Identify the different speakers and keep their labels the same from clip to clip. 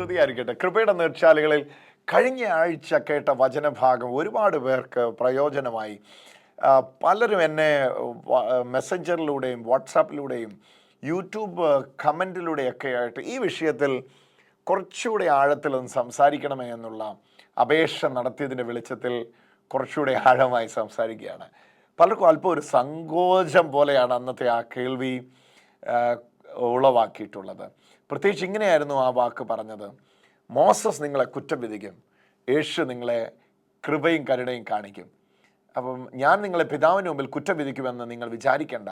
Speaker 1: സ്തുതിയായിരിക്കട്ടെ. കൃപയുടെ നേർച്ചാലുകളിൽ കഴിഞ്ഞ ആഴ്ച കേട്ട വചനഭാഗം ഒരുപാട് പേർക്ക് പ്രയോജനമായി. പലരും എന്നെ മെസ്സഞ്ചറിലൂടെയും വാട്സാപ്പിലൂടെയും യൂട്യൂബ് കമന്റിലൂടെയൊക്കെ ആയിട്ട് ഈ വിഷയത്തിൽ കുറച്ചുകൂടെ ആഴത്തിലൊന്ന് സംസാരിക്കണമേ എന്നുള്ള അപേക്ഷ നടത്തിയതിന്റെ വെളിച്ചത്തിൽ കുറച്ചുകൂടെ ആഴമായി സംസാരിക്കുകയാണ്. പലർക്കും അല്പം ഒരു സങ്കോചം പോലെയാണ് അന്നത്തെ ആ കേൾവി ഉളവാക്കിയിട്ടുള്ളത്. പ്രത്യേകിച്ച് ഇങ്ങനെയായിരുന്നു ആ വാക്ക് പറഞ്ഞത്. മോസസ് നിങ്ങളെ കുറ്റം വിധിക്കും. യേശു നിങ്ങളെ കൃപയും കരുണയും കാണിക്കും. അപ്പം ഞാൻ നിങ്ങളെ പിതാവിന് മുമ്പിൽ കുറ്റം വിധിക്കുമെന്ന് നിങ്ങൾ വിചാരിക്കേണ്ട.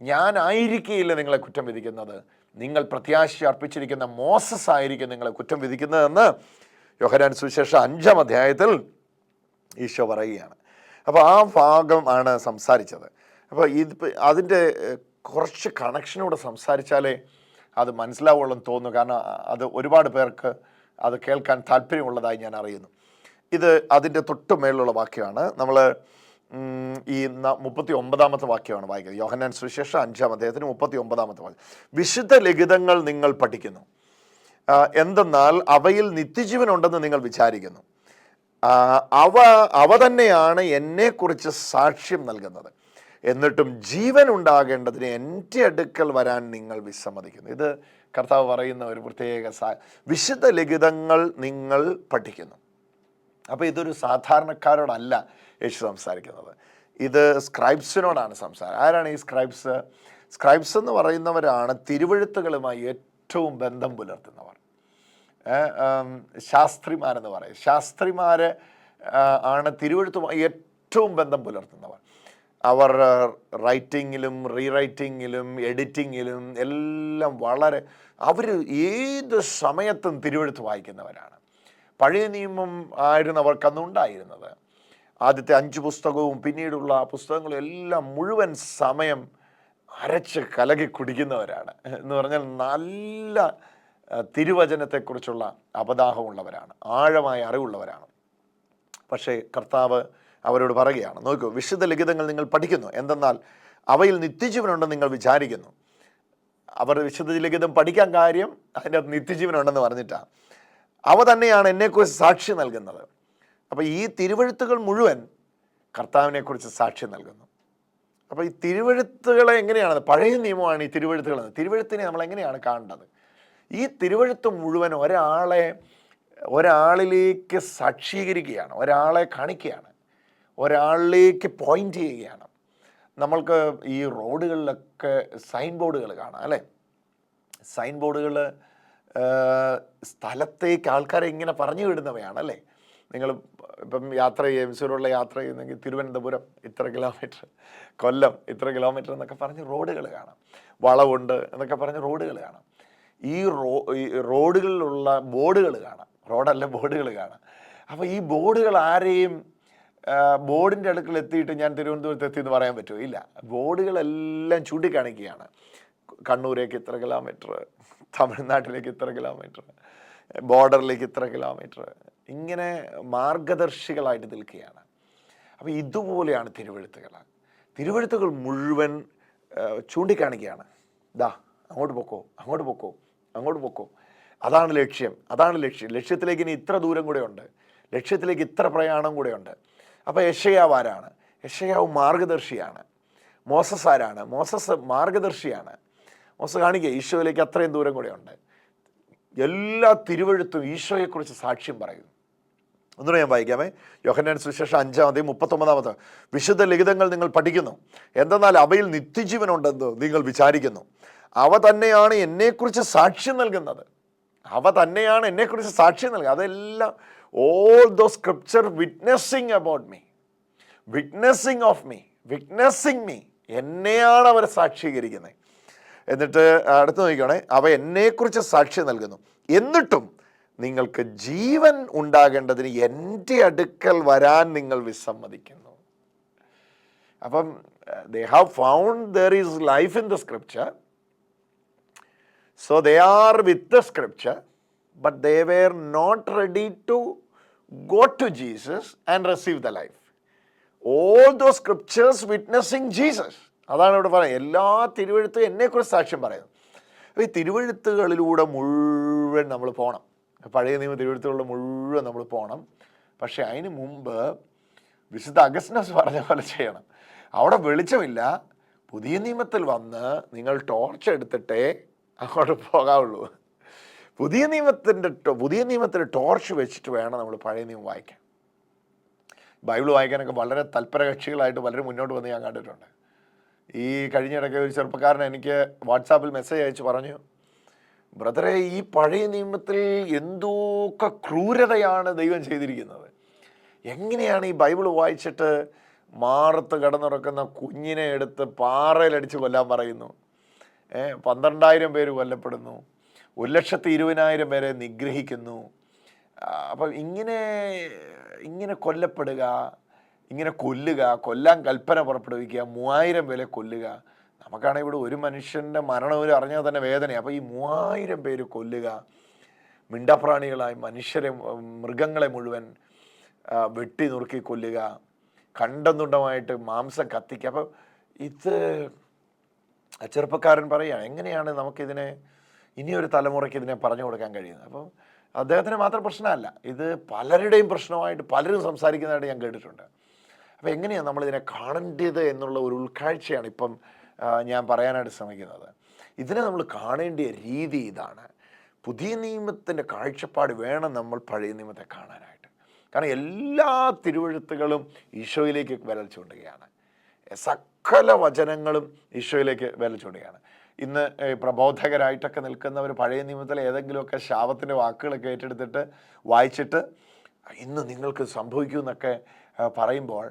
Speaker 1: ഞാനായിരിക്കില്ല നിങ്ങളെ കുറ്റം വിധിക്കുന്നത്. നിങ്ങൾ പ്രത്യാശ അർപ്പിച്ചിരിക്കുന്ന മോസസ് ആയിരിക്കും നിങ്ങളെ കുറ്റം വിധിക്കുന്നതെന്ന് യോഹനാൻ സുവിശേഷം അഞ്ചാം അധ്യായത്തിൽ ഈശോ പറയുകയാണ്. അപ്പോൾ ആ ഭാഗം ആണ് സംസാരിച്ചത്. അപ്പോൾ ഇത് അതിന്റെ കുറച്ച് കണക്ഷനോട് സംസാരിച്ചാലേ അത് മനസ്സിലാവുള്ളൂ എന്ന് തോന്നുന്നു. കാരണം അത് ഒരുപാട് പേർക്ക് അത് കേൾക്കാൻ താല്പര്യമുള്ളതായി ഞാൻ അറിയുന്നു. ഇത് അതിന്റെ തൊട്ട് മേലുള്ള വാക്യമാണ്. നമ്മൾ ഈ മുപ്പത്തി ഒമ്പതാമത്തെ വാക്യമാണ് വായിക്കുന്നത്. യോഹന്നാൻ സുവിശേഷം അഞ്ചാം അദ്ദേഹത്തിന് മുപ്പത്തി ഒമ്പതാമത്തെ വാക്യം. വിശുദ്ധ ലിഖിതങ്ങൾ നിങ്ങൾ പഠിക്കുന്നു. എന്തെന്നാൽ അവയിൽ നിത്യജീവനുണ്ടെന്ന് നിങ്ങൾ വിചാരിക്കുന്നു. അവ അവ തന്നെയാണ് എന്നെക്കുറിച്ച് സാക്ഷ്യം നൽകുന്നത്. എന്നിട്ടും ജീവൻ ഉണ്ടാകേണ്ടതിന് എന്റെ അടുക്കൽ വരാൻ നിങ്ങൾ വിസമ്മതിക്കുന്നു. ഇത് കർത്താവ് പറയുന്ന ഒരു പ്രത്യേക സാ വിശുദ്ധ ലിഖിതങ്ങൾ നിങ്ങൾ പഠിക്കുന്നു. അപ്പോൾ ഇതൊരു സാധാരണക്കാരോടല്ല യേശു സംസാരിക്കുന്നത്. ഇത് സ്ക്രൈബ്സിനോടാണ് സംസാരം. ആരാണ് ഈ സ്ക്രൈബ്സ്? സ്ക്രൈബ്സ് എന്ന് പറയുന്നവരാണ് തിരുവഴുത്തുകളുമായി ഏറ്റവും ബന്ധം പുലർത്തുന്നവർ. ശാസ്ത്രിമാരെന്ന് പറയും. ശാസ്ത്രിമാർ ആണ് തിരുവഴുത്തുമായി ഏറ്റവും ബന്ധം പുലർത്തുന്നവർ. അവർ റൈറ്റിങ്ങിലും റീറൈറ്റിങ്ങിലും എഡിറ്റിങ്ങിലും എല്ലാം വളരെ അവർ ഏത് സമയത്തും തിരുവഴുത്ത് വായിക്കുന്നവരാണ്. പഴയ നിയമം ആയിരുന്നു അവർക്ക് അന്ന് ഉണ്ടായിരുന്നത്. ആദ്യത്തെ അഞ്ച് പുസ്തകവും പിന്നീടുള്ള പുസ്തകങ്ങളും എല്ലാം മുഴുവൻ സമയം അരച്ച് കലകി കുടിക്കുന്നവരാണ്. എന്ന് പറഞ്ഞാൽ നല്ല തിരുവചനത്തെക്കുറിച്ചുള്ള അപദാഹമുള്ളവരാണ്. ആഴമായ അറിവുള്ളവരാണ്. പക്ഷേ കർത്താവ് അവരോട് പറയുകയാണ്. നോക്കൂ വിശുദ്ധ ലിഖിതങ്ങൾ നിങ്ങൾ പഠിക്കുന്നു. എന്തെന്നാൽ അവയിൽ നിത്യജീവനുണ്ടെന്ന് നിങ്ങൾ വിചാരിക്കുന്നു. അവർ വിശുദ്ധ ലിഖിതം പഠിക്കാൻ കാര്യം അതിന്റെ അകത്ത് നിത്യജീവനുണ്ടെന്ന് പറഞ്ഞിട്ടാണ് അവ തന്നെയാണ് എന്നെക്കുറിച്ച് സാക്ഷി നൽകുന്നത്. അപ്പോൾ ഈ തിരുവഴുത്തുകൾ മുഴുവൻ കർത്താവിനെക്കുറിച്ച് സാക്ഷി നൽകുന്നു. അപ്പോൾ ഈ തിരുവഴുത്തുകളെ എങ്ങനെയാണ് പഴയ നിയമമാണ് ഈ തിരുവഴുത്തുകൾ എന്ന്. തിരുവഴുത്തിനെ നമ്മൾ എങ്ങനെയാണ് കാണേണ്ടത്? ഈ തിരുവഴുത്ത് മുഴുവൻ ഒരാളെ ഒരാളിലേക്ക് സാക്ഷീകരിക്കുകയാണ് ഒരാളെ കാണിക്കുകയാണ്. ഒരാളിലേക്ക് പോയിന്റ് ചെയ്യുകയാണ്. നമ്മൾക്ക് ഈ റോഡുകളിലൊക്കെ സൈൻ ബോർഡുകൾ കാണാം അല്ലേ? സൈൻ ബോർഡുകൾ സ്ഥലത്തേക്ക് ആൾക്കാരെ ഇങ്ങനെ പറഞ്ഞു വിടുന്നവയാണ് അല്ലേ? നിങ്ങൾ ഇപ്പം യാത്ര ചെയ്യുക മിസൂരുള്ള യാത്ര ചെയ്യുന്നെങ്കിൽ തിരുവനന്തപുരം ഇത്ര കിലോമീറ്റർ കൊല്ലം ഇത്ര കിലോമീറ്റർ എന്നൊക്കെ പറഞ്ഞ് റോഡുകൾ കാണാം. വളവുണ്ട് എന്നൊക്കെ പറഞ്ഞ് റോഡുകൾ കാണാം. ഈ റോ റോഡുകളിലുള്ള ബോർഡുകൾ കാണാം. റോഡല്ല ബോർഡുകൾ കാണാം. അപ്പോൾ ഈ ബോർഡുകൾ ആരെയും ബോർഡിന്റെ അടുക്കൽ എത്തിയിട്ട് ഞാൻ തിരുവനന്തപുരത്ത് എത്തി എന്ന് പറയാൻ പറ്റുമോ? ഇല്ല. ബോർഡുകളെല്ലാം ചൂണ്ടിക്കാണിക്കുകയാണ്. കണ്ണൂരേക്ക് ഇത്ര കിലോമീറ്റർ തമിഴ്നാട്ടിലേക്ക് ഇത്ര കിലോമീറ്റർ ബോർഡറിലേക്ക് ഇത്ര കിലോമീറ്റർ ഇങ്ങനെ മാർഗദർശികളായിട്ട് നിൽക്കുകയാണ്. അപ്പോൾ ഇതുപോലെയാണ് തിരുവഴുത്തുകൾ തിരുവഴുത്തുകൾ മുഴുവൻ ചൂണ്ടിക്കാണിക്കുകയാണ്. ദാ അങ്ങോട്ട് പൊക്കോ അങ്ങോട്ട് പൊക്കോ അങ്ങോട്ട് പൊക്കോ. അതാണ് ലക്ഷ്യം അതാണ് ലക്ഷ്യം. ലക്ഷ്യത്തിലേക്ക് ഇനി ഇത്ര ദൂരം കൂടെ ഉണ്ട്. ലക്ഷ്യത്തിലേക്ക് ഇത്ര പ്രയാണം കൂടെ ഉണ്ട്. അപ്പോൾ യഷയാവ് ആരാണ്? യഷയാവ് മാർഗദർശിയാണ് മോസസ് ആരാണ്? മോസസ് മാർഗദർശിയാണ് മോസസ് കാണിക്കുക ഈശോയിലേക്ക് അത്രയും ദൂരം കൂടെ ഉണ്ട്. എല്ലാ തിരുവഴുത്തും ഈശോയെക്കുറിച്ച് സാക്ഷ്യം പറയുന്നു ഒന്നുകൂടെ ഞാൻ വായിക്കാമേ. യോഹന്നാൻ സുശേഷം അഞ്ചാമത്തെ മുപ്പത്തൊമ്പതാമത്തെ വിശുദ്ധ ലിഖിതങ്ങൾ നിങ്ങൾ പഠിക്കുന്നു. എന്തെന്നാൽ അവയിൽ നിത്യജീവനുണ്ടെന്ന് നിങ്ങൾ വിചാരിക്കുന്നു. അവ തന്നെയാണ് എന്നെക്കുറിച്ച് സാക്ഷ്യം നൽകുന്നത്. അവ തന്നെയാണ് എന്നെക്കുറിച്ച് സാക്ഷ്യം നൽകുന്നത്. അതെല്ലാം all those scripture witnessing about me witnessing of me witnessing me എന്നെയാണ് അവർ സാക്ഷീകരിക്കുന്നത്. എന്നിട്ട് അടുത്ത് നോക്കിക്കോണേ. അവ എന്നെക്കുറിച്ച് സാക്ഷി നൽകുന്നു. എന്നിട്ടും നിങ്ങൾക്ക് ജീവൻ ഉണ്ടാകേണ്ടതിന് എന്റെ അടുക്കൽ വരാൻ നിങ്ങൾ വിസമ്മതിക്കുന്നു. അപ്പം they have found there is life in the scripture so they are with the scripture, but they were not ready to go to Jesus and receive the life. All those scriptures witnessing Jesus. അതാണ് ഇവിടെ പറയുന്നത്. എല്ലാ തിരുവഴുത്തും എന്നെക്കുറിച്ച് സാക്ഷ്യം പറയുന്നു അപ്പോൾ ഈ തിരുവഴുത്തുകളിലൂടെ മുഴുവൻ നമ്മൾ പോകണം പഴയ നിയമ തിരുവഴുത്തുകളിലൂടെ മുഴുവൻ നമ്മൾ പോകണം പക്ഷേ അതിന് മുമ്പ് വിശുദ്ധ അഗസ്നസ് പറഞ്ഞ പോലെ ചെയ്യണം. അവിടെ വെളിച്ചമില്ല. പുതിയ നിയമത്തിൽ വന്ന് നിങ്ങൾ ടോർച്ച് എടുത്തിട്ടേ അങ്ങോട്ട് പോകാവുള്ളൂ. പുതിയ നിയമത്തിന്റെ പുതിയ നിയമത്തിൽ ടോർച്ച് വെച്ചിട്ട് വേണം നമ്മൾ പഴയ നിയമം വായിക്കാൻ. ബൈബിൾ വായിക്കാനൊക്കെ വളരെ തൽപരകക്ഷികളായിട്ട് വളരെ മുന്നോട്ട് വന്ന് ഞാൻ കണ്ടിട്ടുണ്ട്. ഈ കഴിഞ്ഞിടയ്ക്ക് ഒരു ചെറുപ്പക്കാരൻ എനിക്ക് വാട്സാപ്പിൽ മെസ്സേജ് അയച്ച് പറഞ്ഞു ബ്രദറെ ഈ പഴയ നിയമത്തിൽ എന്തൊക്കെ ക്രൂരതയാണ് ദൈവം ചെയ്തിരിക്കുന്നത്? എങ്ങനെയാണ് ഈ ബൈബിൾ വായിച്ചിട്ട് മാറത്ത് കിടന്നുറക്കുന്ന കുഞ്ഞിനെ എടുത്ത് പാറയിലടിച്ച് കൊല്ലാൻ പറയുന്നു? പന്ത്രണ്ടായിരം പേര് കൊല്ലപ്പെടുന്നു. ഒരു ലക്ഷത്തി ഇരുപതിനായിരം പേരെ നിഗ്രഹിക്കുന്നു. അപ്പം ഇങ്ങനെ ഇങ്ങനെ കൊല്ലപ്പെടുക ഇങ്ങനെ കൊല്ലുക കൊല്ലാൻ കൽപ്പന പുറപ്പെടുവിക്കുക മൂവായിരം പേരെ കൊല്ലുക നമുക്കാണെങ്കിൽ ഇവിടെ ഒരു മനുഷ്യന്റെ മരണം ഒരു അറിഞ്ഞാൽ തന്നെ വേദനയാണ് അപ്പോൾ ഈ മൂവായിരം പേര് കൊല്ലുക മിണ്ടപ്രാണികളായി മനുഷ്യരെ മൃഗങ്ങളെ മുഴുവൻ വെട്ടി നുറുക്കി കൊല്ലുക കണ്ടന്തുണ്ടമായിട്ട് മാംസം കത്തിക്കുക. അപ്പം ഇത് ചെറുപ്പക്കാരൻ പറയുക എങ്ങനെയാണ് നമുക്കിതിനെ ഇനിയൊരു തലമുറയ്ക്ക് ഇതിനെ പറഞ്ഞു കൊടുക്കാൻ കഴിയുന്നത്. അപ്പം അദ്ദേഹത്തിന് മാത്രം പ്രശ്നമല്ല ഇത് പലരുടെയും പ്രശ്നമായിട്ട് പലരും സംസാരിക്കുന്നതായിട്ട് ഞാൻ കേട്ടിട്ടുണ്ട്. അപ്പോൾ എങ്ങനെയാണ് നമ്മളിതിനെ കാണേണ്ടത് എന്നുള്ള ഒരു ഉൾക്കാഴ്ചയാണ് ഇപ്പം ഞാൻ പറയാനായിട്ട് ശ്രമിക്കുന്നത്. ഇതിനെ നമ്മൾ കാണേണ്ട രീതി ഇതാണ്. പുതിയ നിയമത്തിന്റെ കാഴ്ചപ്പാട് വേണം നമ്മൾ പഴയ നിയമത്തെ കാണാനായിട്ട്. കാരണം എല്ലാ തിരുവഴുത്തുകളും ഈശോയിലേക്ക് വിരൽ ചൂണ്ടുകയാണ്. സകല വചനങ്ങളും ഈശോയിലേക്ക് വിരൽ ചൂണ്ടുകയാണ്. ഇന്ന് പ്രബോധകരായിട്ടൊക്കെ നിൽക്കുന്നവർ പഴയ നിയമത്തിലെ ഏതെങ്കിലുമൊക്കെ ശാപത്തിന്റെ വാക്കുകളൊക്കെ ഏറ്റെടുത്തിട്ട് വായിച്ചിട്ട് ഇന്ന് നിങ്ങൾക്ക് സംഭവിക്കൂ എന്നൊക്കെ പറയുമ്പോൾ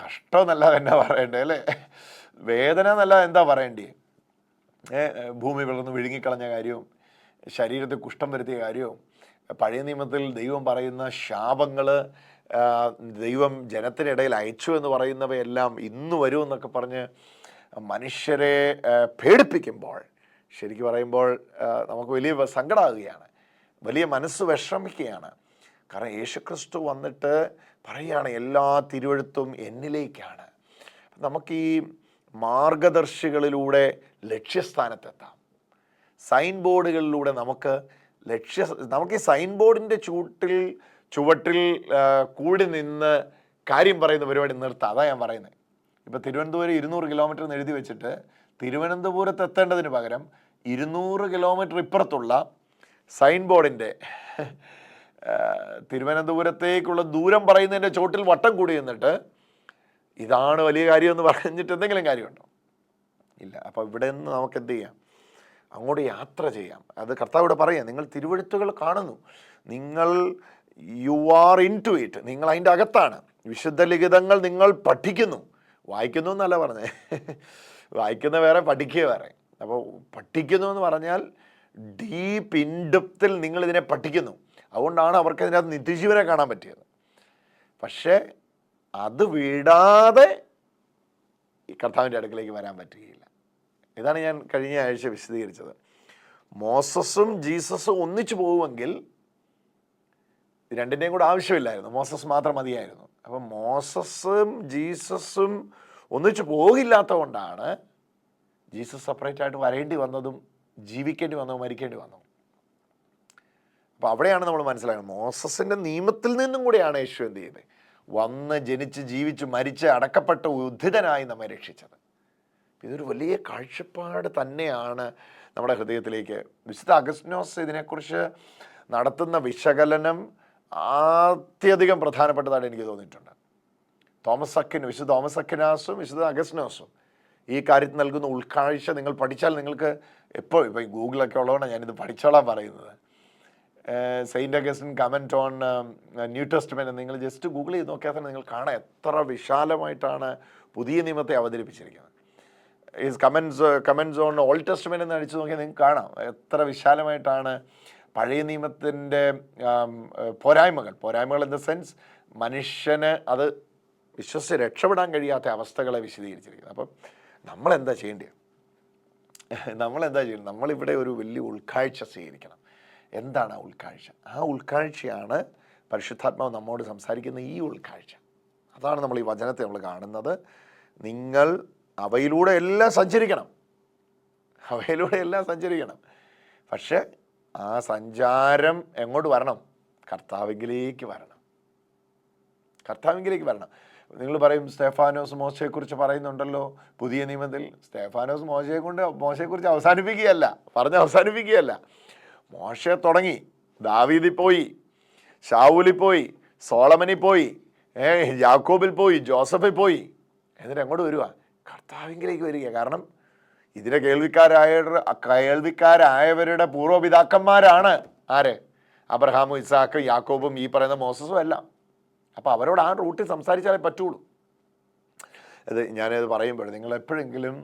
Speaker 1: കഷ്ടം എന്നല്ല എന്നാ പറയണ്ടേ അല്ലേ? വേദന എന്നല്ല എന്താ പറയണ്ടേ? ഭൂമി പിളർന്ന് വിഴുങ്ങിക്കളഞ്ഞ കാര്യവും ശരീരത്തിൽ കുഷ്ഠം വരുത്തിയ കാര്യവും പഴയ നിയമത്തിൽ ദൈവം പറയുന്ന ശാപങ്ങൾ ദൈവം ജനത്തിനിടയിൽ അയച്ചു എന്ന് പറയുന്നവയെല്ലാം ഇന്ന് വരും എന്നൊക്കെ പറഞ്ഞ് മനുഷ്യരെ പേടിപ്പിക്കുമ്പോൾ ശരിക്കും പറയുമ്പോൾ നമുക്ക് വലിയ സങ്കടമാകുകയാണ് വലിയ മനസ്സ് വിഷമിക്കുകയാണ്. കാരണം യേശുക്രിസ്തു വന്നിട്ട് പറയുകയാണ് എല്ലാ തിരുവഴുത്തും എന്നിലേക്കാണ്. നമുക്ക് ഈ മാർഗദർശികളിലൂടെ ലക്ഷ്യസ്ഥാനത്തെത്താം. സൈൻ ബോർഡുകളിലൂടെ നമുക്ക് ലക്ഷ്യ നമുക്ക് ഈ സൈൻ ബോർഡിന്റെ ചൂട്ടിൽ ചുവട്ടിൽ കൂടി നിന്ന് കാര്യം പറയുന്ന പരിപാടി നിർത്താം. അതാ ഞാൻ പറയുന്നത്. ഇപ്പോൾ തിരുവനന്തപുരം ഇരുന്നൂറ് കിലോമീറ്റർ എന്ന് എഴുതി വെച്ചിട്ട് തിരുവനന്തപുരത്ത് എത്തേണ്ടതിന് പകരം ഇരുന്നൂറ് കിലോമീറ്റർ ഇപ്പുറത്തുള്ള സൈൻ ബോർഡിന്റെ തിരുവനന്തപുരത്തേക്കുള്ള ദൂരം പറയുന്നതിന്റെ ചോട്ടിൽ വട്ടം കൂടി നിന്നിട്ട് ഇതാണ് വലിയ കാര്യം എന്ന് പറഞ്ഞിട്ട് എന്തെങ്കിലും കാര്യമുണ്ടോ? ഇല്ല. അപ്പോൾ ഇവിടെ നിന്ന് നമുക്ക് എന്ത് ചെയ്യാം? അങ്ങോട്ട് യാത്ര ചെയ്യാം. അത് കർത്താവ് ഇവിടെ പറയാം നിങ്ങൾ തിരുവഴുത്തുകൾ കാണുന്നു. നിങ്ങൾ you are into it നിങ്ങൾ അതിന്റെ അകത്താണ്. വിശുദ്ധ ലിഖിതങ്ങൾ നിങ്ങൾ പഠിക്കുന്നു. വായിക്കുന്നു എന്നല്ല പറഞ്ഞേ. വായിക്കുന്ന വേറെ പഠിക്കുക വേറെ. അപ്പോൾ പഠിക്കുന്നു എന്ന് പറഞ്ഞാൽ ഡീപ്പ് ഇൻഡെപ്തിൽ നിങ്ങളിതിനെ പഠിക്കുന്നു. അതുകൊണ്ടാണ് അവർക്ക് അതിനകത്ത് നിത്യജീവനെ കാണാൻ പറ്റിയത്. പക്ഷേ അത് വിടാതെ ഈ കർത്താവിന്റെ അടുക്കലേക്ക് വരാൻ പറ്റുകയില്ല. ഇതാണ് ഞാൻ കഴിഞ്ഞ ആഴ്ച വിശദീകരിച്ചത്. മോസസും ജീസസും ഒന്നിച്ചു പോകുമെങ്കിൽ രണ്ടിന്റെയും കൂടെ ആവശ്യമില്ലായിരുന്നു. മോസസ് മാത്രം മതിയായിരുന്നു. അപ്പം മോസസും ജീസസും ഒന്നിച്ചു പോകില്ലാത്തതുകൊണ്ടാണ് ജീസസ് സെപ്പറേറ്റ് ആയിട്ട് വരേണ്ടി വന്നതും ജീവിക്കേണ്ടി വന്നതും മരിക്കേണ്ടി വന്നതും. അപ്പോൾ അവിടെയാണ് നമ്മൾ മനസ്സിലാക്കുന്നത്. മോസസിന്റെ നിയമത്തിൽ നിന്നും കൂടിയാണ് യേശു എന്ത് ചെയ്തത് വന്ന് ജനിച്ച് ജീവിച്ച് മരിച്ച് അടക്കപ്പെട്ട ഉദ്ധിതനായി നമ്മെ രക്ഷിച്ചത്. ഇതൊരു വലിയ കാഴ്ചപ്പാട് തന്നെയാണ് നമ്മുടെ ഹൃദയത്തിലേക്ക്. വിശുദ്ധ അഗസ്നോസ് ഇതിനെക്കുറിച്ച് നടത്തുന്ന വിശകലനം അത്യധികം പ്രധാനപ്പെട്ടതായിട്ട് എനിക്ക് തോന്നിയിട്ടുണ്ട്. തോമസ് അക്കിൻ വിശുദ്ധ തോമസ് അക്കിനാസും വിശുദ്ധ അഗസ്നാസും ഈ കാര്യത്തിൽ നൽകുന്ന ഉൾക്കാഴ്ച നിങ്ങൾ പഠിച്ചാൽ നിങ്ങൾക്ക് എപ്പോൾ ഇപ്പോൾ ഗൂഗിളൊക്കെ ഉള്ളതുകൊണ്ട് ഞാനിത് പഠിച്ചോളാം പറയുന്നത്. Saint Augustine comment on New Testament നിങ്ങൾ ജസ്റ്റ് ഗൂഗിൾ ചെയ്ത് നോക്കിയാൽ തന്നെ നിങ്ങൾ കാണാം എത്ര വിശാലമായിട്ടാണ് പുതിയ നിയമത്തെ അവതരിപ്പിച്ചിരിക്കുന്നത്. ഈ comments comments on Old Testament എന്ന് അടിച്ചു നോക്കിയാൽ നിങ്ങൾക്ക് കാണാം എത്ര വിശാലമായിട്ടാണ് പഴയ നിയമത്തിന്റെ പോരായ്മകൾ. പോരായ്മകൾ ഇൻ ദ സെൻസ് മനുഷ്യന് അത് വിശ്വസിച്ച് രക്ഷപ്പെടാൻ കഴിയാത്ത അവസ്ഥകളെ വിശദീകരിച്ചിരിക്കുന്നത്. അപ്പം നമ്മളെന്താ ചെയ്യേണ്ടത് നമ്മളെന്താ ചെയ്യുന്നത് നമ്മളിവിടെ ഒരു വലിയ ഉൾക്കാഴ്ച സ്വീകരിക്കണം. എന്താണ് ആ ഉൾക്കാഴ്ച? ആ ഉൾക്കാഴ്ചയാണ് പരിശുദ്ധാത്മാവ് നമ്മോട് സംസാരിക്കുന്ന ഈ ഉൾക്കാഴ്ച. അതാണ് നമ്മൾ ഈ വചനത്തെ നമ്മൾ കാണുന്നത്. നിങ്ങൾ അവയിലൂടെ എല്ലാം സഞ്ചരിക്കണം. അവയിലൂടെ എല്ലാം സഞ്ചരിക്കണം. പക്ഷേ ആ സഞ്ചാരം എങ്ങോട്ട് വരണം? കർത്താവിങ്കിലേക്ക് വരണം. കർത്താവിങ്കിലേക്ക് വരണം. നിങ്ങൾ പറയും സ്റ്റെഫാനോസ് മോശയെക്കുറിച്ച് പറയുന്നുണ്ടല്ലോ. പുതിയ നിയമത്തിൽ സ്റ്റെഫാനോസ് മോശയെ കൊണ്ട് മോശയെക്കുറിച്ച് അവസാനിപ്പിക്കുകയല്ല. പറഞ്ഞ് അവസാനിപ്പിക്കുകയല്ല. മോശ തുടങ്ങി. ദാവീദിൽ പോയി. ഷാവൂലിൽ പോയി. സോളമനിൽ പോയി. ഏ യാക്കോബിൽ പോയി. ജോസഫിൽ പോയി. എന്നിട്ട് അങ്ങോട്ട് വരിക കർത്താവിങ്കിലേക്ക് വരിക. കാരണം ഇതിലെ കേൾവിക്കാരായ കേൾവിക്കാരായവരുടെ പൂർവപിതാക്കന്മാരാണ്. ആര്? അബ്രഹാമും ഇസാക്കും യാക്കോബും ഈ പറയുന്ന മോസസും എല്ലാം. അപ്പോൾ അവരോട് ആ റൂട്ടിൽ സംസാരിച്ചാലേ പറ്റുള്ളൂ. അത് ഞാനത് പറയുമ്പോൾ നിങ്ങൾ എപ്പോഴെങ്കിലും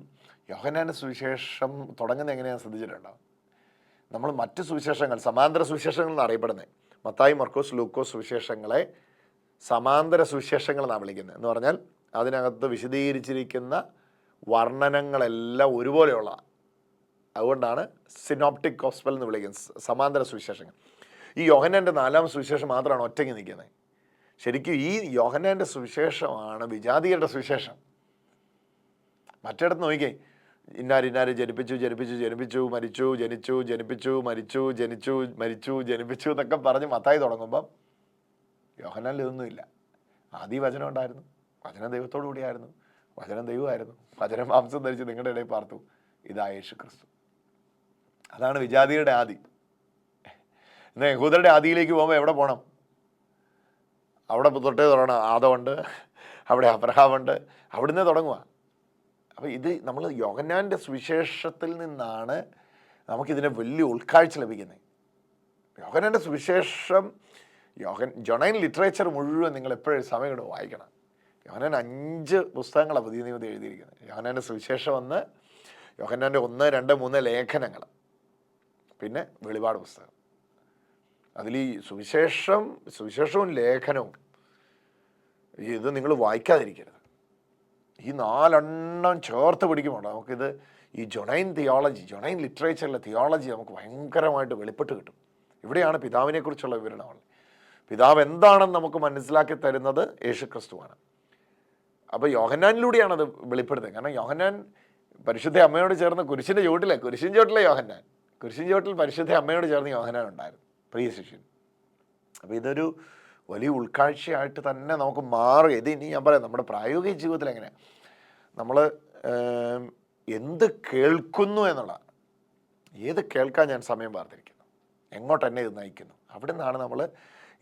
Speaker 1: യോഹനാന്റെ സുവിശേഷം തുടങ്ങുന്ന എങ്ങനെയാണ് ശ്രദ്ധിച്ചിട്ടുണ്ടോ? നമ്മൾ മറ്റ് സുവിശേഷങ്ങൾ സമാന്തര സുവിശേഷങ്ങൾ എന്ന് അറിയപ്പെടുന്നത്. മത്തായി മർക്കോസ് ലൂക്കോസ് സുവിശേഷങ്ങളെ സമാന്തര സുവിശേഷങ്ങൾ എന്നാണ് വിളിക്കുന്നത്. എന്ന് പറഞ്ഞാൽ അതിനകത്ത് വിശദീകരിച്ചിരിക്കുന്ന വർണനങ്ങളെല്ലാം ഒരുപോലെയുള്ള അതുകൊണ്ടാണ് സിനോപ്റ്റിക് ഗോസ്പൽ എന്ന് വിളിക്കുന്നത് സമാന്തര സുവിശേഷങ്ങൾ. ഈ യോഹനാന്റെ നാലാം സുവിശേഷം മാത്രമാണ് ഒറ്റയ്ക്ക് നിൽക്കുന്നത്. ശരിക്കും ഈ യോഹനേന്റെ സുവിശേഷമാണ് വിജാതികളുടെ സുവിശേഷം. മറ്റിടത്ത് നോക്കിക്കേ. ഇന്നാര് ഇന്നാര് ജനിപ്പിച്ചു ജനിപ്പിച്ചു ജനിപ്പിച്ചു മരിച്ചു ജനിച്ചു ജനിപ്പിച്ചു മരിച്ചു ജനിച്ചു മരിച്ചു ജനിപ്പിച്ചു എന്നൊക്കെ പറഞ്ഞ് മത്തായി തുടങ്ങുമ്പം യോഹനാൽ ഇതൊന്നുമില്ല ആദ്യ വചനം ഉണ്ടായിരുന്നു. വചനം ദൈവത്തോടു കൂടിയായിരുന്നു വചനം ദൈവമായിരുന്നു വചനം മാംസം ധരിച്ച് നിങ്ങളുടെ ഇടയിൽ പാർത്തു. ഇതാ യേശു ക്രിസ്തു അതാണ് വിജാതിയുടെ ആദി. എന്നാൽ യഹൂദരുടെ ആദിയിലേക്ക് പോകുമ്പോൾ എവിടെ പോകണം അവിടെ തൊട്ടേ തുടങ്ങണം ആദമുണ്ട് അവിടെ അബ്രഹാമുണ്ട് അവിടുന്ന് തുടങ്ങുക അപ്പോൾ ഇത് നമ്മൾ യോഗന്നാന്റെ സുവിശേഷത്തിൽ നിന്നാണ് നമുക്കിതിനെ വലിയ ഉൾക്കാഴ്ച ലഭിക്കുന്നത്. യോഗനാന്റെ സുവിശേഷം യോഗൻ ജൊണൈൻ ലിറ്ററേച്ചർ മുഴുവൻ നിങ്ങൾ എപ്പോഴും സമയം കൊണ്ട് വായിക്കണം. യോഹനാൻ അഞ്ച് പുസ്തകങ്ങളാണ് പുതിയ നിയമത്തിൽ എഴുതിയിരിക്കുന്നത്. യോഹനാന്റെ സുവിശേഷം ഒന്ന് യോഹനാന്റെ ഒന്ന് രണ്ട് മൂന്ന് ലേഖനങ്ങൾ പിന്നെ വെളിപാട് പുസ്തകം. അതിൽ ഈ സുവിശേഷം സുവിശേഷവും ലേഖനവും ഇത് നിങ്ങൾ വായിക്കാതിരിക്കരുത്. ഈ നാലെണ്ണം ചേർത്ത് പിടിക്കുമ്പോൾ നമുക്കിത് ഈ ജൊണൈൻ തിയോളജി ജൊണൈൻ ലിറ്ററേച്ചറിലെ തിയോളജി നമുക്ക് ഭയങ്കരമായിട്ട് വെളിപ്പെട്ട് കിട്ടും. ഇവിടെയാണ് പിതാവിനെക്കുറിച്ചുള്ള വിവരണങ്ങൾ. പിതാവ് എന്താണെന്ന് നമുക്ക് മനസ്സിലാക്കി തരുന്നത് യേശു ക്രിസ്തുവാണ് അപ്പോൾ യോഹന്നാനിലൂടെയാണ് അത് വെളിപ്പെടുത്തുന്നത് കാരണം യോഹന്നാൻ പരിശുദ്ധ അമ്മയോട് ചേർന്ന് കുരിശിന്റെ ചുവട്ടിലെ കുരിശിൻ ചുവട്ടിലെ യോഹന്നാൻ. കുരിശിൻ ചുവട്ടിൽ പരിശുദ്ധ അമ്മയോട് ചേർന്ന് യോഹന്നാൻ ഉണ്ടായിരുന്നു. പ്രിയ ശിഷ്യൻ. അപ്പോൾ ഇതൊരു വലിയ ഉൾക്കാഴ്ചയായിട്ട് തന്നെ നമുക്ക് മാറും. ഇത് ഇനി ഞാൻ പറയാം നമ്മുടെ പ്രായോഗിക ജീവിതത്തിൽ എങ്ങനെയാണ് നമ്മൾ എന്ത് കേൾക്കുന്നു എന്നുള്ള ഏത് കേൾക്കാൻ ഞാൻ സമയം പാർത്തിരിക്കുന്നു എങ്ങോട്ട് എന്നെ ഇത് നയിക്കുന്നു? അവിടെ നിന്നാണ് നമ്മൾ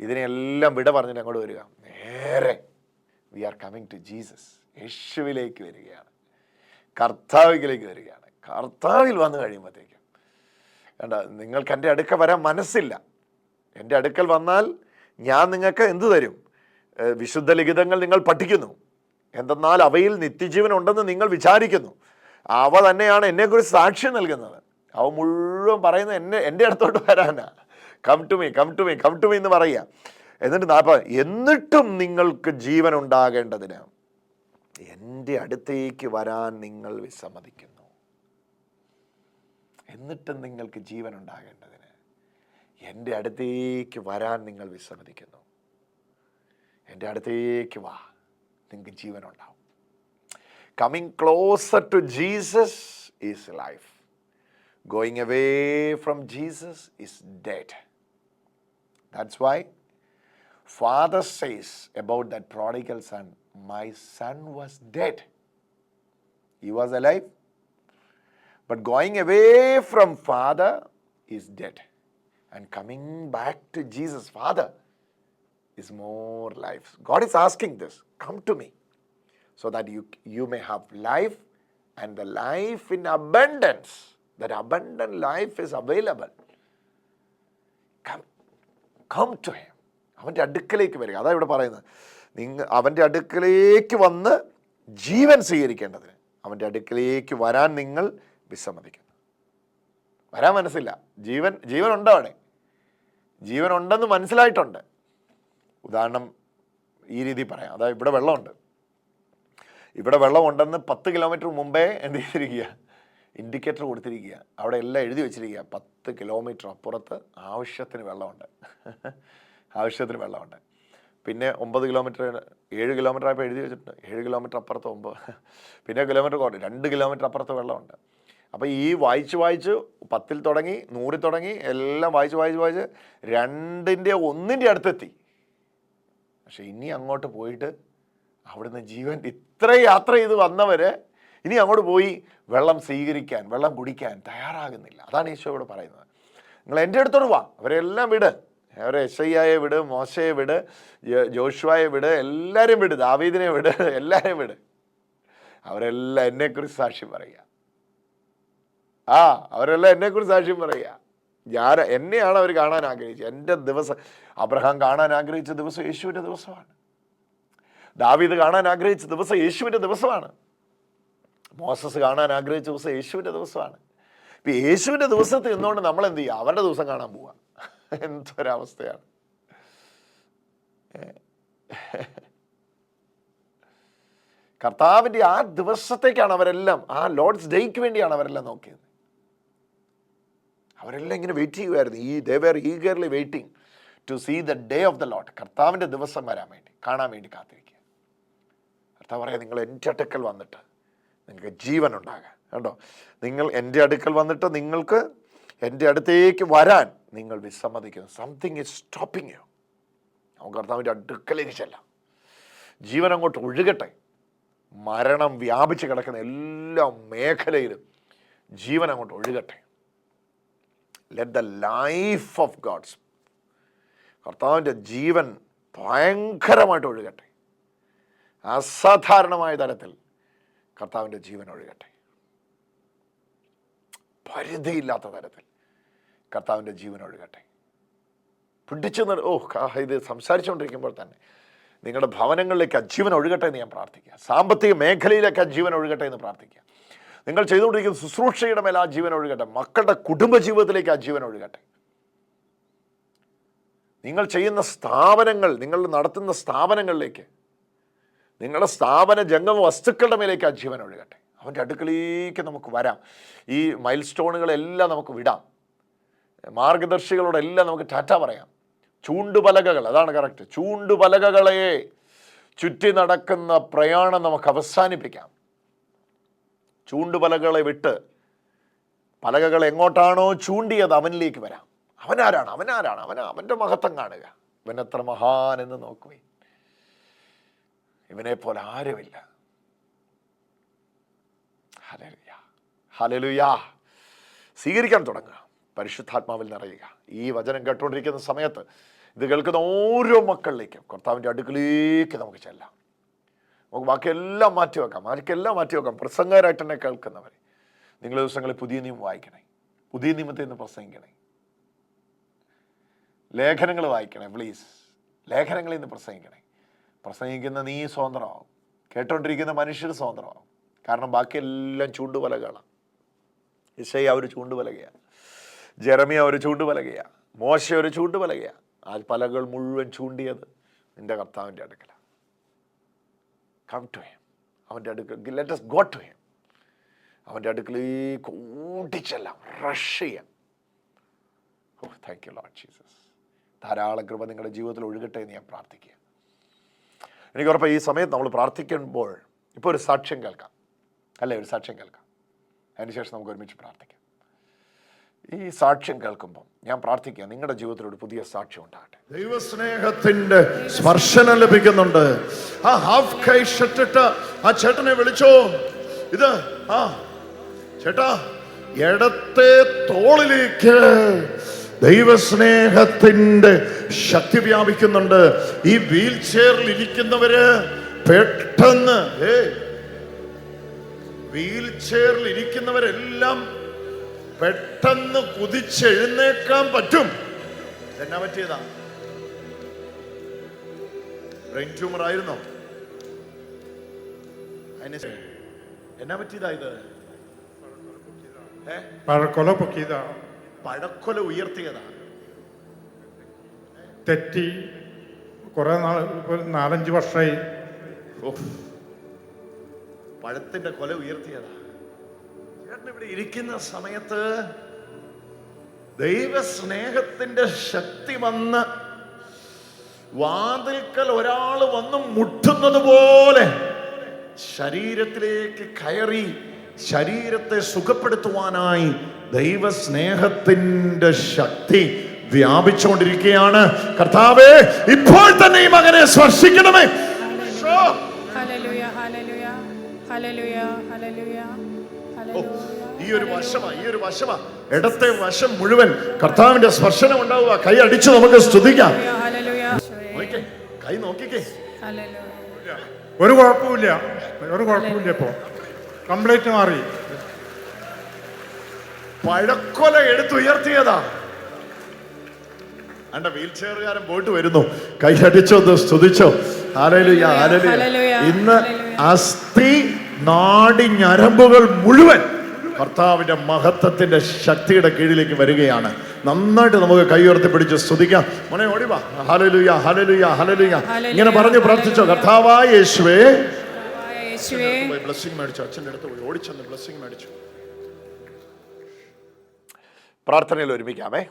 Speaker 1: ഇതിനെല്ലാം വിട പറഞ്ഞിട്ട് അങ്ങോട്ട് വരിക. നേരെ we are coming to Jesus യേശുവിലേക്ക് വരികയാണ്. കർത്താവിലേക്ക് വരികയാണ്. കർത്താവിൽ വന്നു കഴിയുമ്പോഴത്തേക്കും. കണ്ട നിങ്ങൾക്ക് എന്റെ അടുക്ക വരാൻ മനസ്സില്ല. എന്റെ അടുക്കൽ വന്നാൽ ഞാൻ നിങ്ങൾക്ക് എന്തു തരും? വിശുദ്ധ ലിഖിതങ്ങൾ നിങ്ങൾ പഠിക്കുന്നു. എന്തെന്നാൽ അവയിൽ നിത്യജീവൻ ഉണ്ടെന്ന് നിങ്ങൾ വിചാരിക്കുന്നു. അവ തന്നെയാണ് എന്നെക്കുറിച്ച് സാക്ഷ്യം നൽകുന്നത്. അവ മുഴുവൻ പറയുന്നത് എന്നെ എന്റെ അടുത്തോട്ട് വരാനാ. Come to me come to me come to me എന്ന് പറയുക. എന്നിട്ട് നാൽപ്പ എന്നിട്ടും നിങ്ങൾക്ക് ജീവൻ ഉണ്ടാകേണ്ടതിന് എന്റെ അടുത്തേക്ക് വരാൻ നിങ്ങൾ വിസമ്മതിക്കുന്നു. എന്നിട്ടും നിങ്ങൾക്ക് ജീവൻ ഉണ്ടാകേണ്ടതിന്. എന്റെ അടുത്തേക്ക് വരാൻ നിങ്ങൾ വിസമ്മതിക്കുന്നു. എന്റെ അടുത്തേക്ക് വാ. നിങ്ങൾക്ക് ജീവനുണ്ടാവും. Coming closer to Jesus is life going away from Jesus is dead that's why father says about that prodigal son my son was dead he was a life But going away from Father is dead. And coming back to Jesus, Father, is more life. God is asking this come to me so that you, you may have life and the life in abundance. That abundant life is available. Come, come to him. അവന്റെ അടുക്കലേക്ക് വരിക അതാ ഇവിടെ പറയുന്നത് നിങ്ങൾ അവന്റെ അടുക്കലേക്ക് വന്ന് ജീവൻ സ്വീകരിക്കേണ്ടതിന് അവന്റെ അടുക്കലേക്ക് വരാൻ നിങ്ങൾ വിസമ്മതിക്കുന്നു വരാൻ മനസ്സില്ല ജീവൻ ജീവൻ ഉണ്ടോ അവിടെ ജീവൻ ഉണ്ടെന്ന് മനസ്സിലായിട്ടുണ്ട്. ഉദാഹരണം ഈ രീതി പറയാം. അതായത് ഇവിടെ വെള്ളമുണ്ട്. ഇവിടെ വെള്ളമുണ്ടെന്ന് പത്ത് കിലോമീറ്റർ മുമ്പേ എന്ത് ചെയ്തിരിക്കുക? ഇൻഡിക്കേറ്റർ കൊടുത്തിരിക്കുക. അവിടെ എല്ലാം എഴുതി വെച്ചിരിക്കുക. പത്ത് കിലോമീറ്റർ അപ്പുറത്ത് ആവശ്യത്തിന് വെള്ളമുണ്ട്. ആവശ്യത്തിന് വെള്ളമുണ്ട്. പിന്നെ ഒമ്പത് കിലോമീറ്റർ ഏഴ് കിലോമീറ്റർ ആയപ്പോൾ എഴുതി വെച്ചിട്ടുണ്ട്. ഏഴ് കിലോമീറ്റർ അപ്പുറത്ത് ഒമ്പത് പിന്നെ കിലോമീറ്റർ കുറഞ്ഞു രണ്ട് കിലോമീറ്റർ അപ്പുറത്ത് വെള്ളമുണ്ട്. അപ്പോൾ ഈ വായിച്ച് വായിച്ച് പത്തിൽ തുടങ്ങി നൂറിൽ തുടങ്ങി എല്ലാം വായിച്ച് വായിച്ച് വായിച്ച് രണ്ടിന്റെ ഒന്നിന്റെ അടുത്തെത്തി. പക്ഷെ ഇനി അങ്ങോട്ട് പോയിട്ട് അവിടുന്ന് ജീവൻ ഇത്ര യാത്ര ചെയ്ത് വന്നവർ ഇനി അങ്ങോട്ട് പോയി വെള്ളം സ്വീകരിക്കാൻ വെള്ളം കുടിക്കാൻ തയ്യാറാകുന്നില്ല. അതാണ് ഈശോ ഇവിടെ പറയുന്നത്. നിങ്ങൾ എന്റെ അടുത്തോട് വാ. അവരെല്ലാം വിട്. അവരെ എസ്ഐയായെ വിട് മോശയെ വിട് ജോഷുവായെ വിട് എല്ലാവരും വിട് ദാവീദിനെ വിട് എല്ലാവരെയും വിട്. അവരെല്ലാം എന്നെക്കുറിച്ച് സാക്ഷി പറയുക. ആ അവരെല്ലാം എന്നെക്കുറിച്ച് സാക്ഷ്യം പറയുക. ഞാൻ എന്നെയാണ് അവർ കാണാൻ ആഗ്രഹിച്ചത്. എന്റെ ദിവസം അബ്രഹാം കാണാൻ ആഗ്രഹിച്ച ദിവസം യേശുവിന്റെ ദിവസമാണ്. ദാവീദ് കാണാൻ ആഗ്രഹിച്ച ദിവസം യേശുവിന്റെ ദിവസമാണ്. മോസസ് കാണാൻ ആഗ്രഹിച്ച ദിവസം യേശുവിന്റെ ദിവസമാണ്. ഇപ്പം യേശുവിന്റെ ദിവസത്തിൽ നിന്നുകൊണ്ട് നമ്മൾ എന്ത് ചെയ്യുക? അവരുടെ ദിവസം കാണാൻ പോവുക. എന്തൊരവസ്ഥയാണ്. കർത്താവിന്റെ ആ ദിവസത്തേക്കാണ് അവരെല്ലാം ആ ലോഡ്സ് ഡേക്ക് വേണ്ടിയാണ് അവരെല്ലാം നോക്കിയത്. അവരെല്ലാം ഇങ്ങനെ വെയിറ്റ് ചെയ്യുമായിരുന്നു ഈ they were eagerly waiting to see the day of the Lord കർത്താവിന്റെ ദിവസം വരാൻ വേണ്ടി കാണാൻ വേണ്ടി കാത്തിരിക്കുക. കർത്താവ് പറയാം നിങ്ങൾ എന്റെ അടുക്കൽ വന്നിട്ട് നിങ്ങൾക്ക് ജീവൻ ഉണ്ടാകാൻ. കേട്ടോ നിങ്ങൾ എന്റെ അടുക്കൽ വന്നിട്ട് നിങ്ങൾക്ക് എന്റെ അടുത്തേക്ക് വരാൻ നിങ്ങൾ വിസമ്മതിക്കുന്നു. സംതിങ് ഇസ് സ്റ്റോപ്പിങ് യു നമുക്ക് കർത്താവിന്റെ അടുക്കലേക്ക് ചെല്ലാം. ജീവൻ അങ്ങോട്ട് ഒഴുകട്ടെ. മരണം വ്യാപിച്ച് കിടക്കുന്ന എല്ലാ മേഖലയിലും ജീവൻ അങ്ങോട്ട് ഒഴുകട്ടെ. Let the life of God's കർത്താവിന്റെ ജീവൻ ഭയങ്കരമായിട്ട് ഒഴുകട്ടെ. അസാധാരണമായ തരത്തിൽ കർത്താവിന്റെ ജീവൻ ഒഴുകട്ടെ. പരിധിയില്ലാത്ത തരത്തിൽ കർത്താവിന്റെ ജീവൻ ഒഴുകട്ടെ. പിടിച്ചു നിർ ഓ ഇത് സംസാരിച്ചുകൊണ്ടിരിക്കുമ്പോൾ തന്നെ നിങ്ങളുടെ ഭവനങ്ങളിലേക്ക് അജീവൻ ഒഴുകട്ടെ എന്ന് ഞാൻ പ്രാർത്ഥിക്കുക. സാമ്പത്തിക മേഖലയിലേക്ക് അജീവൻ ഒഴുകട്ടെ എന്ന് പ്രാർത്ഥിക്കുക. നിങ്ങൾ ചെയ്തുകൊണ്ടിരിക്കുന്ന ശുശ്രൂഷയുടെ മേലെ ആ ജീവൻ ഒഴുകട്ടെ. മക്കളുടെ കുടുംബ ജീവിതത്തിലേക്ക് ആ ജീവൻ ഒഴുകട്ടെ. നിങ്ങൾ ചെയ്യുന്ന സ്ഥാപനങ്ങൾ നിങ്ങൾ നടത്തുന്ന സ്ഥാപനങ്ങളിലേക്ക് നിങ്ങളുടെ സ്ഥാപന ജംഗമ വസ്തുക്കളുടെ മേലേക്ക് ആ ജീവൻ ഒഴുകട്ടെ. അവന്റെ അടുക്കളയിലേക്ക് നമുക്ക് വരാം. ഈ മൈൽ സ്റ്റോണുകളെല്ലാം നമുക്ക് വിടാം. മാർഗദർശികളോടെല്ലാം നമുക്ക് ടാറ്റ പറയാം. ചൂണ്ടുപലകകൾ അതാണ് കറക്റ്റ്. ചൂണ്ടുപലകകളെ ചുറ്റി നടക്കുന്ന പ്രയാണം നമുക്ക് അവസാനിപ്പിക്കാം. ചൂണ്ടുപലകളെ വിട്ട് പലകകൾ എങ്ങോട്ടാണോ ചൂണ്ടിയത് അവനിലേക്ക് വരാം. അവനാരാണ്? അവനാരാണ്? അവൻ അവന്റെ മഹത്വം കാണുക. ഇവനെത്ര മഹാൻ എന്ന് നോക്കുവേ ഇവനെ പോലെ ആരുമില്ല. ഹലലുയാ ഹല്ലേലൂയ. സ്വീകരിക്കാൻ തുടങ്ങുക. പരിശുദ്ധാത്മാവിൽ നിറയുക. ഈ വചനം കേട്ടുകൊണ്ടിരിക്കുന്ന സമയത്ത് ഇത് കേൾക്കുന്ന ഓരോ മക്കളിലേക്കും കർത്താവിന്റെ അടുക്കിലേക്ക് നമുക്ക് ചെല്ലാം. നമുക്ക് ബാക്കിയെല്ലാം മാറ്റി വെക്കാം. ബാക്കിയെല്ലാം മാറ്റി വെക്കാം. പ്രസംഗകരായിട്ട് തന്നെ കേൾക്കുന്നവർ നിങ്ങൾ ദിവസങ്ങളിൽ പുതിയ നിയമം വായിക്കണേ. പുതിയ നിയമത്തിൽ നിന്ന് പ്രസംഗിക്കണേ. ലേഖനങ്ങൾ വായിക്കണേ പ്ലീസ് ലേഖനങ്ങളിൽ നിന്ന് പ്രസംഗിക്കണേ. പ്രസംഗിക്കുന്ന നീ സ്വതന്ത്രമാവും. കേട്ടോണ്ടിരിക്കുന്ന മനുഷ്യർ സ്വതന്ത്രമാവും. കാരണം ബാക്കിയെല്ലാം ചൂണ്ടുപലകളാണ് ഇഷയ അവർ ചൂണ്ടുപലകയാണ് ജെറമിയ ഒരു ചൂണ്ടുപലകയാണ് മോശ ഒരു ചൂണ്ടുപലകയാണ് ആ പലകൾ മുഴുവൻ ചൂണ്ടിയത് നിന്റെ കർത്താവിന്റെ അടുക്കല. കം ടു ഹിം അവന്റെ അടുക്കൽ let us go to him അവന്റെ അടുക്കലേക്ക് ഓടിച്ചെല്ലാം റഷ് ചെയ്യാം oh thank you Lord Jesus ധാരാളം കൃപ നിങ്ങളുടെ ജീവിതത്തിൽ ഒഴുകട്ടെ എന്ന് ഞാൻ പ്രാർത്ഥിക്കുക എനിക്ക് ഉറപ്പ് ഈ സമയത്ത് നമ്മൾ പ്രാർത്ഥിക്കുമ്പോൾ ഇപ്പോൾ ഒരു സാക്ഷ്യം കേൾക്കാം. അല്ലേ ഒരു സാക്ഷ്യം കേൾക്കാം. അതിനുശേഷം നമുക്ക് ഒരുമിച്ച് പ്രാർത്ഥിക്കാം. ഈ സാക്ഷ്യം കേൾക്കുമ്പോൾ ഞാൻ പ്രാർത്ഥിക്കുക നിങ്ങളുടെ ജീവിതത്തിൽ ഒരു പുതിയ സാക്ഷ്യം ഉണ്ടാകട്ടെ.
Speaker 2: ദൈവസ്നേഹത്തിന്റെ സ്പർശനം ലഭിക്കുന്നുണ്ട്. ആ ഹാഫ് കൈ ഷർട്ടിട്ട് ആ ചേട്ടനെ വിളിച്ചോ. ഇത് ആ ചേട്ടാ ഇടത്തെ തോളിലേക്ക് ദൈവസ്നേഹത്തിന്റെ ശക്തി വ്യാപിക്കുന്നുണ്ട്. ഈ വീൽ ചെയറിൽ ഇരിക്കുന്നവര് പെട്ടെന്ന് വീൽ ചെയറിൽ ഇരിക്കുന്നവരെല്ലാം പെട്ടെന്ന് കുതിച്ചെഴുന്നേക്കാൻ പറ്റും. എന്നാ പറ്റിയതാ? ബ്രെയിൻ ട്യൂമർ ആയിരുന്നോ? അതിന് എന്നാ പറ്റിയതാ ഇത്?
Speaker 3: പഴക്കൊല പൊക്കിയതാ.
Speaker 2: പഴക്കൊല ഉയർത്തിയതാ.
Speaker 3: തെറ്റി. കുറെ നാൾ നാലഞ്ച് വർഷമായി.
Speaker 2: പഴത്തിന്റെ കൊല ഉയർത്തിയതാ. ഇവിടെ ഇരിക്കുന്ന സമയത്ത് ദൈവസ്നേഹത്തിന്റെ ശക്തി വന്ന് വാതിൽക്കൽ ഒരാൾ വന്ന് മുട്ടുന്നത് പോലെ ശരീരത്തിലേക്ക് കയറി
Speaker 1: ശരീരത്തെ സുഖപ്പെടുത്തുവാനായി ദൈവസ്നേഹത്തിന്റെ ശക്തി വ്യാപിച്ചുകൊണ്ടിരിക്കുകയാണ്. കർത്താവേ ഇപ്പോൾ തന്നെ ഈ മകനെ സ്പർശിക്കണമേ.
Speaker 4: ഹല്ലേലൂയ ഹല്ലേലൂയ ഹല്ലേലൂയ
Speaker 1: ഓ,
Speaker 4: ഹല്ലേലൂയ.
Speaker 1: ഈ ഒരു വശമാ ഈ ഒരു വശമാ. ഇടത്തെ വശം മുഴുവൻ കർത്താവിന്റെ സ്പർശനം ഉണ്ടാവുക. കൈ അടിച്ചു നമുക്ക് സ്തുതിക്കാം. കൈ നോക്കിക്കേ.
Speaker 4: ഹല്ലേലൂയ.
Speaker 3: ഒരു കുഴപ്പമില്ല. ഒരു കുഴപ്പമില്ല ഇപ്പോ. കംപ്ലീറ്റ് മാറി.
Speaker 1: പഴക്കൊല എടുത്തുയർത്തിയതാ അണ്ട വീൽ ചെയറുകാരൻ പോയിട്ട് വരുന്നു. കൈയടിച്ചോ ഒന്ന് സ്തുതിച്ചോ. ഹാലലുയ
Speaker 4: ഹല്ലേലൂയ,
Speaker 1: ഇന്ന്. അസ്ഥി നാടി ഞരമ്പുകൾ മുഴുവൻ കർത്താവിന്റെ മഹത്വത്തിന്റെ ശക്തിയുടെ കീഴിലേക്ക് വരികയാണ്. നന്നായിട്ട് നമുക്ക് കൈയുയർത്തി പിടിച്ച് സ്തുതിക്കാം. മോനെ ഓടിവാ ഹലലുയ ഹലലുയ ഹലലുയ ഇങ്ങനെ പറഞ്ഞ് പ്രാർത്ഥിച്ചോ? കർത്താവായ യേശുവേ.
Speaker 4: കർത്താവായ യേശുവേ.
Speaker 1: ബ്ലെസ്സിങ് മേടിച്ചു. അച്ഛന്റെ അടുത്ത് പോയി. ഓടിച്ചെന്ന് ബ്ലെസ്സിങ് മേടിച്ചു. പ്രാർത്ഥനയിൽ ഒരുമിക്കാമേ.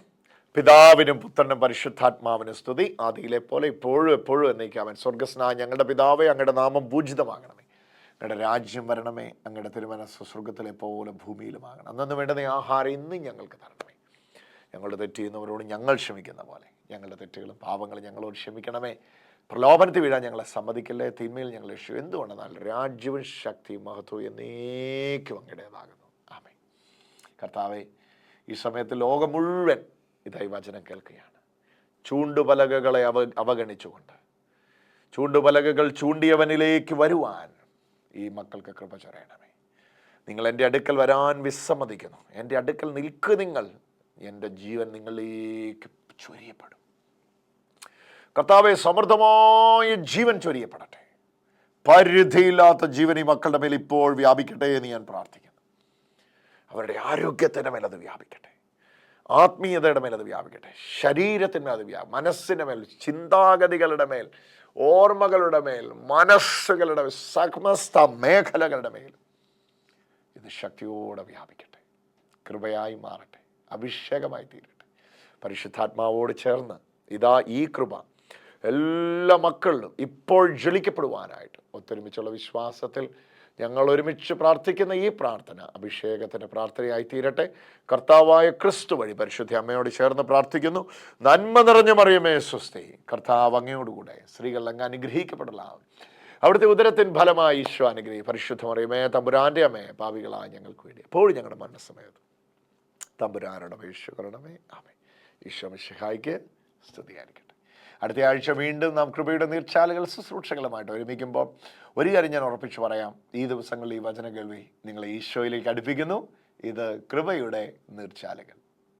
Speaker 1: പിതാവിനും പുത്രനും പരിശുദ്ധാത്മാവിനും സ്തുതി. ആദിയിലെ പോലെ ഇപ്പോഴും എപ്പോഴും എന്നേക്കാമൻ സ്വർഗസ്നാ ഞങ്ങളുടെ പിതാവേ അങ്ങയുടെ നാമം പൂജിതമാകണമേ. അങ്ങയുടെ രാജ്യം വരണമേ അങ്ങയുടെ തിരുമനസ് സ്വർഗത്തിലെ പോലെ ഭൂമിയിലുമാകണം. അന്നു വേണ്ടുന്ന ആഹാരം ഇന്നും ഞങ്ങൾക്ക് തരണമേ. ഞങ്ങളുടെ തെറ്റ് ചെയ്യുന്നവരോട് ഞങ്ങൾ ക്ഷമിക്കുന്ന പോലെ ഞങ്ങളുടെ തെറ്റുകളും പാപങ്ങളും ഞങ്ങളോട് ക്ഷമിക്കണമേ. പ്രലോഭനത്തിൽ വീഴാൻ ഞങ്ങളെ സമ്മതിക്കല്ലേ? തിന്മയിൽ ഞങ്ങൾ ലക്ഷ്യം എന്തുകൊണ്ടെന്നാൽ രാജ്യവും ശക്തിയും മഹത്വവും എന്നേക്കും അങ്ങയുടേതാകുന്നു ആമേ കർത്താവെ ഈ സമയത്ത് ലോകം മുഴുവൻ ഇതായി വചനം കേൾക്കുകയാണ്. ചൂണ്ടുപലകകളെ അവ അവഗണിച്ചുകൊണ്ട് ചൂണ്ടുപലകകൾ ചൂണ്ടിയവനിലേക്ക് വരുവാൻ ഈ മക്കൾക്ക് കൃപ ചൊരയണമേ. നിങ്ങൾ എന്റെ അടുക്കൽ വരാൻ വിസമ്മതിക്കുന്നു. എന്റെ അടുക്കൽ നിൽക്ക് നിങ്ങൾ. എന്റെ ജീവൻ നിങ്ങളിലേക്ക് ചൊരിയപ്പെടും. കർത്താവെ സമൃദ്ധമായ ജീവൻ ചൊരിയപ്പെടട്ടെ. പരിധിയില്ലാത്ത ജീവൻ ഈ മക്കളുടെ മേൽ ഇപ്പോൾ വ്യാപിക്കട്ടെ എന്ന് ഞാൻ പ്രാർത്ഥിക്കുന്നു. അവരുടെ ആരോഗ്യത്തിന്റെ മേൽ അത് വ്യാപിക്കട്ടെ. ആത്മീയതയുടെ മേൽ അത് വ്യാപിക്കട്ടെ. ശരീരത്തിന്മേൽ അത് വ്യാപി മനസ്സിന്റെ മേൽ ചിന്താഗതികളുടെ മേൽ ഓർമ്മകളുടെ മേൽ മനസ്സുകളുടെ സമസ്ത മേഖലകളുടെ മേൽ ഇത് ശക്തിയോടെ വ്യാപിക്കട്ടെ. കൃപയായി മാറട്ടെ. അഭിഷേകമായി തീരട്ടെ. പരിശുദ്ധാത്മാവോട് ചേർന്ന് ഇതാ ഈ കൃപ എല്ലാ മക്കളിലും ഇപ്പോൾ ജ്വലിക്കപ്പെടുവാനായിട്ട് ഒത്തൊരുമിച്ചുള്ള വിശ്വാസത്തിൽ ഞങ്ങൾ ഒരുമിച്ച് പ്രാർത്ഥിക്കുന്ന ഈ പ്രാർത്ഥന അഭിഷേകത്തിന്റെ പ്രാർത്ഥനയായി തീരട്ടെ. കർത്താവായ ക്രിസ്തു വഴി പരിശുദ്ധ അമ്മയോട് ചേർന്ന് പ്രാർത്ഥിക്കുന്നു. നന്മ നിറഞ്ഞ മറിയമേ സ്വസ്തി കർത്താവ് അങ്ങയോടുകൂടെ സ്ത്രീകൾ അങ്ങ് അവിടുത്തെ ഉദരത്തിൻ ഫലമായി ഈശോ അനുഗ്രഹി. പരിശുദ്ധ മറിയമേ തമ്പുരാന്റെ അമ്മേ പാവികളായ ഞങ്ങൾക്ക് വേണ്ടി എപ്പോഴും ഞങ്ങളുടെ മനസ്സമയത്ത് തമ്പുരാനോട് അപേക്ഷിക്കണമേ അമ്മേ ഈശോ മിശിഹായിക്ക് സ്തുതിയായിരിക്കട്ടെ. അടുത്ത ആഴ്ച വീണ്ടും നാം കൃപയുടെ നീർച്ചാലുകൾ ശുശ്രൂഷകളുമായിട്ട് ഒരുമിക്കുമ്പോൾ ഒരു കാര്യം ഞാൻ ഉറപ്പിച്ചു പറയാം. ഈ ദിവസങ്ങളിൽ ഈ വചന കേൾവി നിങ്ങളെ ഈശോയിലേക്ക് അടുപ്പിക്കുന്നു. ഇത് കൃപയുടെ നീർച്ചാലുകൾ